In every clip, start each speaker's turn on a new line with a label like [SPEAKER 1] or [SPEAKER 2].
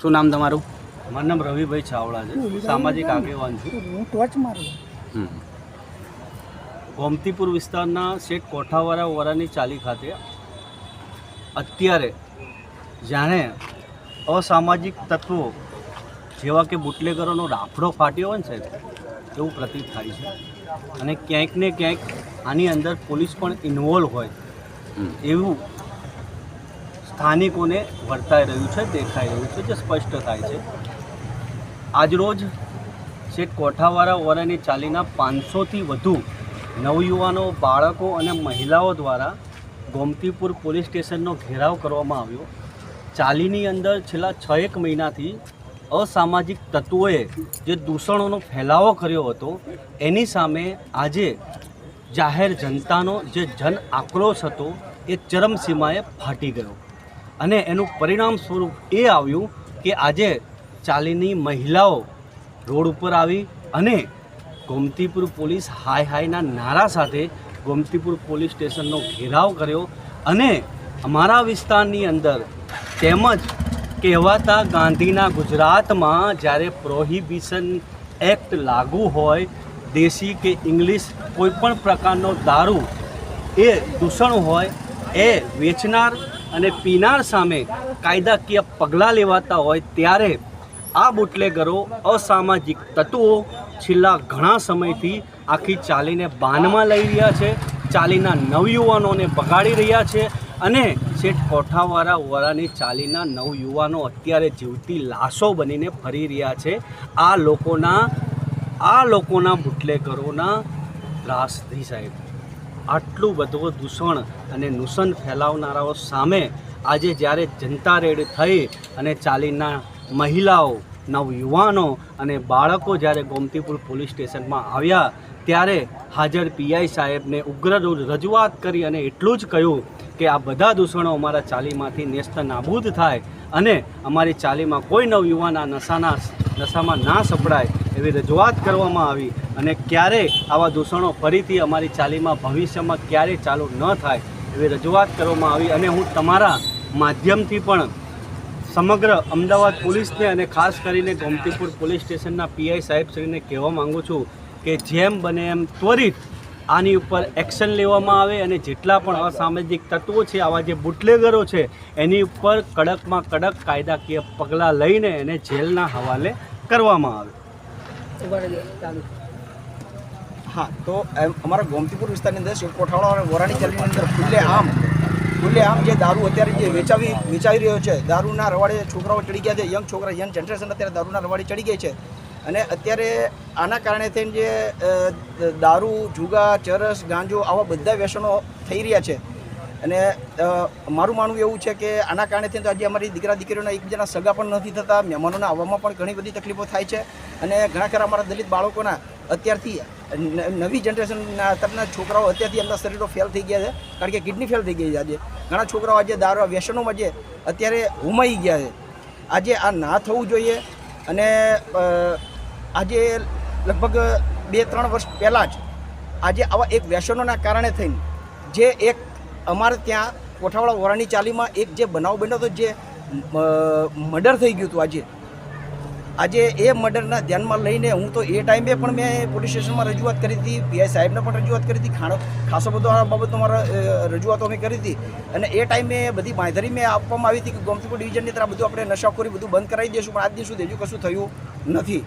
[SPEAKER 1] શું નામ તમારું?
[SPEAKER 2] મારું નામ રવિભાઈ ચાવડા છે. સામાજિક આગેવાન છું.
[SPEAKER 3] હું ટોચ મારું.
[SPEAKER 2] ગોમતીપુર વિસ્તારના શેઠ કોઠાવાળા વરાની ચાલી ખાતે અત્યારે જાણે અસામાજિક તત્વો જેવા કે બુટલેગરોનો રાફડો ફાટ્યો હોય ને સાહેબ એવું પ્રતીત થાય છે. અને ક્યાંક ને ક્યાંક આની અંદર પોલીસ પણ ઇન્વોલ્વ હોય. એવું સ્થાનિકોને વર્તાઈ રહ્યું છે, દેખાઈ રહ્યું છે, જે સ્પષ્ટ થાય છે. આજરોજ શેઠ કોઠાવાળા વરાની ચાલીના પાંચસોથી વધુ નવયુવાનો, બાળકો અને મહિલાઓ દ્વારા ગોમતીપુર પોલીસ સ્ટેશનનો ઘેરાવ કરવામાં આવ્યો. ચાલીની અંદર છેલ્લા છ એક મહિનાથી અસામાજિક તત્વોએ જે દૂષણોનો ફેલાવો કર્યો હતો, એની સામે આજે જાહેર જનતાનો જે જન આક્રોશ હતો, એ ચરમસીમાએ ફાટી ગયો. અને એનું પરિણામ સ્વરૂપ એ આવ્યું કે આજે ચાલીની મહિલાઓ રોડ ઉપર આવી અને ગોમતીપુર પોલીસ હાય હાયના નારા સાથે ગોમતીપુર પોલીસ સ્ટેશનનો ઘેરાવ કર્યો અને અમારા વિસ્તારની અંદર તેમજ કહેવાતા ગાંધીના ગુજરાતમાં જ્યારે પ્રોહિબિશન એક્ટ લાગુ હોય, દેશી કે ઇંગ્લિશ કોઈ પણ પ્રકારનો દારૂ એ દૂષણ હોય, એ વેચનાર અને પીનાર સામે કાયદાકીય પગલાં લેવાતા હોય ત્યારે આ બુટલેગરો અસામાજિક તત્વો છેલ્લા ઘણા સમયથી આખી ચાલીને બાનમાં લઈ રહ્યા છે, ચાલીના નવયુવાનોને બગાડી રહ્યા છે અને શેઠ કોઠાવાળા વરાની ચાલીના નવયુવાનો અત્યારે જીવતી લાશો બનીને ફરી રહ્યા છે. આ લોકોના આ લોકોના બુટલેગરોના ત્રાસથી સાહેબ. આટલું બધું દૂષણ અને નુસન ફેલાવનારાઓ સામે આજે જ્યારે જનતા રેડ થઈ અને ચાલીના મહિલાઓ, નવયુવાનો અને બાળકો જ્યારે ગોમતીપુર પોલીસ સ્ટેશનમાં આવ્યા, ત્યારે હાજર પીઆઈ સાહેબને ઉગ્ર રજૂઆત કરી અને એટલું જ કહ્યું કે આ બધા દૂષણો અમારા ચાલીમાંથી નેસ્ત નાબૂદ થાય અને અમારી ચાલીમાં કોઈ નવયુવાન નશાના, નશામાં ના સપડાય એવી રજૂઆત કરવામાં આવી અને ક્યારે આવા દૂષણો ફરીથી અમારી ચાલીમાં ભવિષ્યમાં ક્યારે ચાલુ ન થાય એવી રજૂઆત કરવામાં આવી અને હું તમારા માધ્યમથી પણ સમગ્ર અમદાવાદ પોલીસને અને ખાસ કરીને ગોમતીપુર પોલીસ સ્ટેશનના પીઆઈ સાહેબશ્રીને કહેવા માગું છું કે જેમ બને એમ ત્વરિત આની ઉપર એક્શન લેવામાં આવે અને જેટલા પણ અસામાજિક તત્વો છે, આવા જે બુટલેગરો છે, એની ઉપર કડકમાં કડક કાયદાકીય પગલાં લઈને એને જેલના હવાલે કરવામાં આવે.
[SPEAKER 4] હા, તો અમારા ગોમતીપુર વિસ્તારની અંદર શિવ કોઠાવાળા અને વોરાણી ચાલીની અંદર ખુલ્લે આમ ખુલ્લે આમ જે દારૂ અત્યારે જે વેચાવી, વેચાઈ રહ્યો છે, દારૂના રવાડે છોકરાઓ ચડી ગયા છે યંગ છોકરા યંગ જનરેશન અત્યારે દારૂના રવાડે ચડી ગઈ છે. અને અત્યારે આના કારણે થઈને જે દારૂ જુગા ચરસ, ગાંજો આવા બધા વ્યસનો થઈ રહ્યા છે. અને મારું માનવું એવું છે કે આના કારણે થઈને તો આજે અમારી દીકરા દીકરીઓના એકબીજાના સગા પણ નથી થતા, મહેમાનોના આવવામાં પણ ઘણી બધી તકલીફો થાય છે અને ઘણા ખરા અમારા દલિત બાળકોના અત્યારથી નવી જનરેશનના અત્યારના છોકરાઓ અત્યારથી એમના શરીરો ફેલ થઈ ગયા છે, કારણ કે કિડની ફેલ થઈ ગઈ છે આજે. ઘણા છોકરાઓ આજે દારૂ વ્યસનોમાં જે અત્યારે હુમાઈ ગયા છે. આજે આ ના થવું જોઈએ અને આજે લગભગ બે, ત્રણ વર્ષ પહેલાં જ આજે આવા એક વ્યસનોના કારણે થઈને જે એક અમારે ત્યાં કોઠાવાળા વોરાની ચાલીમાં એક જે બનાવ બન્યો હતો જે મર્ડર થઈ ગયું હતું આજે. આજે એ મર્ડરના ધ્યાનમાં લઈને હું તો એ ટાઈમે પણ મેં પોલીસ સ્ટેશનમાં રજૂઆત કરી હતી, પીઆઈ સાહેબને પણ રજૂઆત કરી હતી, ખાણો, ખાસો બધો આ બાબતનો મારા રજૂઆતો અમે કરી હતી. અને એ ટાઈમે બધી બાંયધરી મેં આપવામાં આવી હતી કે ગોમતીપુર ડિવિઝનની તરફ બધું આપણે નશાખોરી બધું બંધ કરાવી દઈશું, પણ આજ દિવસ સુધી હજુ કશું થયું નથી.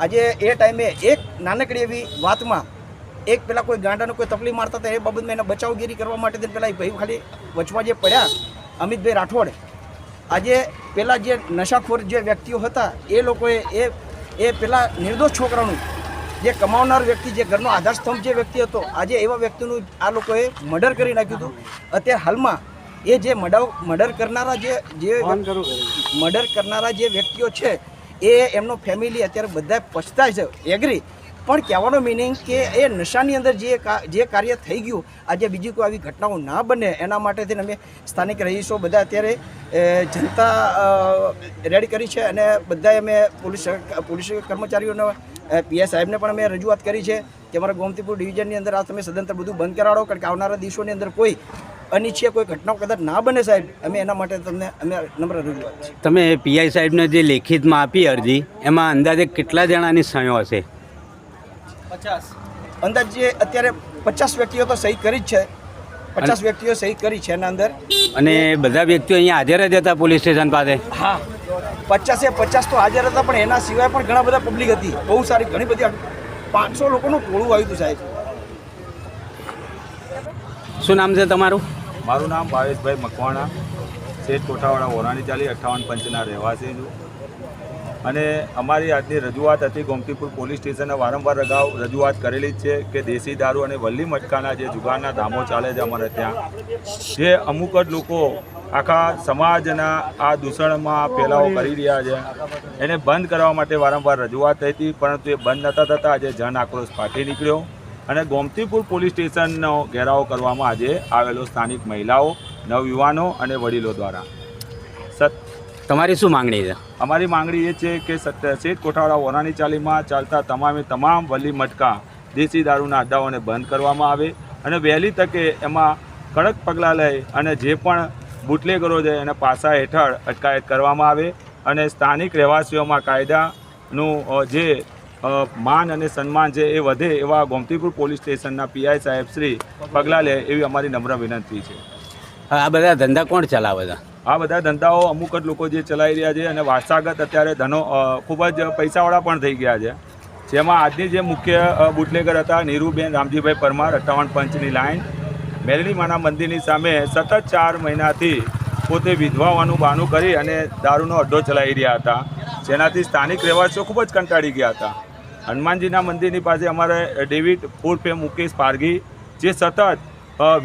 [SPEAKER 4] આજે એ ટાઈમે એક નાનકડી એવી વાતમાં એક પેલા કોઈ ગાંડાને કોઈ તકલીફ મારતા હતા એ બાબતમાં એને બચાવગીરી કરવા માટે પેલા એ ભાઈ ખાલી વચમાં જે પડ્યા અમિતભાઈ રાઠોડ. આજે પેલા જે નશાખોર જે વ્યક્તિઓ હતા એ લોકોએ એ એ પેલા નિર્દોષ છોકરાનું જે કમાવનાર વ્યક્તિ જે ઘરનો આધારસ્તંભ જે વ્યક્તિ હતો આજે એવા વ્યક્તિનું આ લોકોએ મર્ડર કરી નાખ્યું હતું. અત્યારે હાલમાં એ જે મડાવ મર્ડર કરનારા જે જે મર્ડર કરનારા જે વ્યક્તિઓ છે એ એમનો ફેમિલી અત્યારે બધા પછતાય છે. એગ્રી પણ કહેવાનો મિનિંગ કે એ નશાની અંદર જે જે કાર્ય થઈ ગયું, આજે બીજી કોઈ આવી ઘટનાઓ ના બને, એના માટે થઈને અમે સ્થાનિક રહીશો બધા અત્યારે જનતા રેડી કરી છે અને બધાએ અમે પોલીસ પોલીસ કર્મચારીઓને પીએસ સાહેબને પણ અમે રજૂઆત કરી છે કે અમારા ગોમતીપુર ડિવિઝનની અંદર આ તમે સદંતર બધું બંધ કરાવો કારણ કે આવનારા દિવસોની અંદર કોઈ અનિચ્છીય કોઈ ઘટનાઓ કદાચ ના બને સાહેબ, અમે એના માટે તમને, અમે નમ્ર રજૂઆત
[SPEAKER 1] તમે પીઆઈ સાહેબને જે લેખિતમાં આપી અરજી, એમાં અંદાજે કેટલા જણાની સહયો હશે?
[SPEAKER 2] પચાસ.
[SPEAKER 4] અંદાજે અત્યારે પચાસ વ્યક્તિઓ તો સહી કરી જ છે. પચાસ વ્યક્તિઓ સહી કરી છે એના અંદર.
[SPEAKER 1] અને બધા વ્યક્તિઓ અહીંયા હાજર જ હતા પોલીસ સ્ટેશન પાસે?
[SPEAKER 4] હા. પચાસે પચાસ તો હાજર હતા પણ એના સિવાય પણ ઘણા બધા પબ્લિક હતી. બહુ સારી ઘણી બધી પાંચસો લોકોનું ટોળું આવ્યું હતું સાહેબ.
[SPEAKER 1] શું નામ છે તમારું?
[SPEAKER 5] મારું નામ ભાવેશભાઈ મકવાણા. શેઠ કોઠાવાડા વોરાણી ચાલી અઠ્ઠાવન પંચના રહેવાસી છું. અને અમારી આજની રજૂઆત હતી ગોમતીપુર પોલીસ સ્ટેશને વારંવાર અગાઉ રજૂઆત કરેલી જ છે કે દેશી દારૂ અને વલ્લી મટકાના જે જુગારના ધામો ચાલે છે અમારે ત્યાં, જે અમુક જ લોકો આખા સમાજના આ દૂષણમાં ફેલાવો કરી રહ્યા છે, એને બંધ કરવા માટે વારંવાર રજૂઆત થઈ હતી, પરંતુ એ બંધ નતા થતાં. આજે જન આક્રોશ ફાટી નીકળ્યો અને ગોમતીપુર પોલીસ સ્ટેશનનો ઘેરાવો કરવામાં આજે આવેલો સ્થાનિક મહિલાઓ, નવયુવાનો અને વડીલો દ્વારા.
[SPEAKER 1] તમારી શું માંગણી છે?
[SPEAKER 5] અમારી માંગણી એ છે કે શેઠ કોઠાવાળા વોરાની ચાલીમાં ચાલતા તમામે તમામ વલી મટકા દેશી દારૂના અડ્ડાઓને બંધ કરવામાં આવે અને વહેલી તકે એમાં કડક પગલાં લઈ અને જે પણ બુટલેગરો છે એને પાસા હેઠળ અટકાયત કરવામાં આવે અને સ્થાનિક રહેવાસીઓમાં કાયદાનું જે માન અને સન્માન છે એ વધે એવા ગોમતીપુર પોલીસ સ્ટેશનના પીઆઈ સાહેબ શ્રી પગલાં લે એવી અમારી નમ્ર વિનંતી છે.
[SPEAKER 1] આ બધા ધંધા કોણ ચલાવે છે?
[SPEAKER 5] આ બધા ધંધાઓ અમુક જ લોકો જે ચલાવી રહ્યા છે અને વારસાગત અત્યારે ધનો ખૂબ જ પૈસાવાળા પણ થઈ ગયા છે. જેમાં આજની જે મુખ્ય બુટલેગર હતા નીરુબેન રામજીભાઈ પરમાર અઠ્ઠાવન પંચની લાઈન મેરડીમાના મંદિરની સામે સતત ચાર મહિનાથી પોતે વિધવાવાનું બહાનું કરી અને દારૂનો અડ્ડો ચલાવી રહ્યા હતા. જેનાથી સ્થાનિક રહેવાસીઓ ખૂબ જ કંટાળી ગયા હતા. હનુમાનજીના મંદિરની પાસે અમારે ડેવિડ ઉર્ફે મુકેશ પારગી જે સતત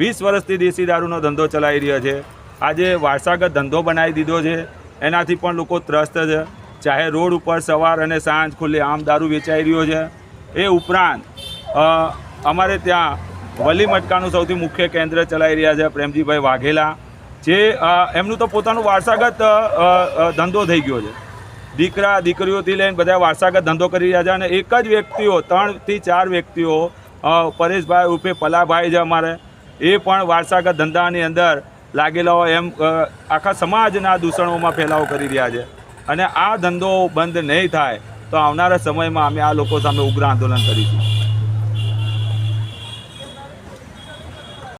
[SPEAKER 5] વીસ વર્ષથી દેશી દારૂનો ધંધો ચલાવી રહ્યો છે. આજે વારસાગત ધંધો બનાવી દીધો છે. એનાથી પણ લોકો ત્રસ્ત છે. ચાહે રોડ ઉપર સવાર અને સાંજ ખુલ્લે આમ દારૂ વેચાઈ રહ્યો છે. એ ઉપરાંત અમારે ત્યાં વલી મટકાનું સૌથી મુખ્ય કેન્દ્ર ચલાવી રહ્યા છે પ્રેમજીભાઈ વાઘેલા, જે એમનું તો પોતાનું વારસાગત ધંધો થઈ ગયો છે. દીકરા, દીકરીઓથી લઈને બધા વારસાગત ધંધો કરી રહ્યા છે અને એક જ વ્યક્તિઓ, ત્રણથી ચાર વ્યક્તિઓ પરેશભાઈ ઉર્ફે પલાભાઈ છે અમારે. એ પણ વારસાગત ધંધાની અંદર લાગેલા હોય એમ આખા સમાજના દૂષણોમાં ફેલાવો કરી રહ્યા છે. અને આ ધંધો બંધ નહીં થાય તો આવનારા સમયમાં અમે આ લોકો સામે ઉગ્ર આંદોલન કરીશું.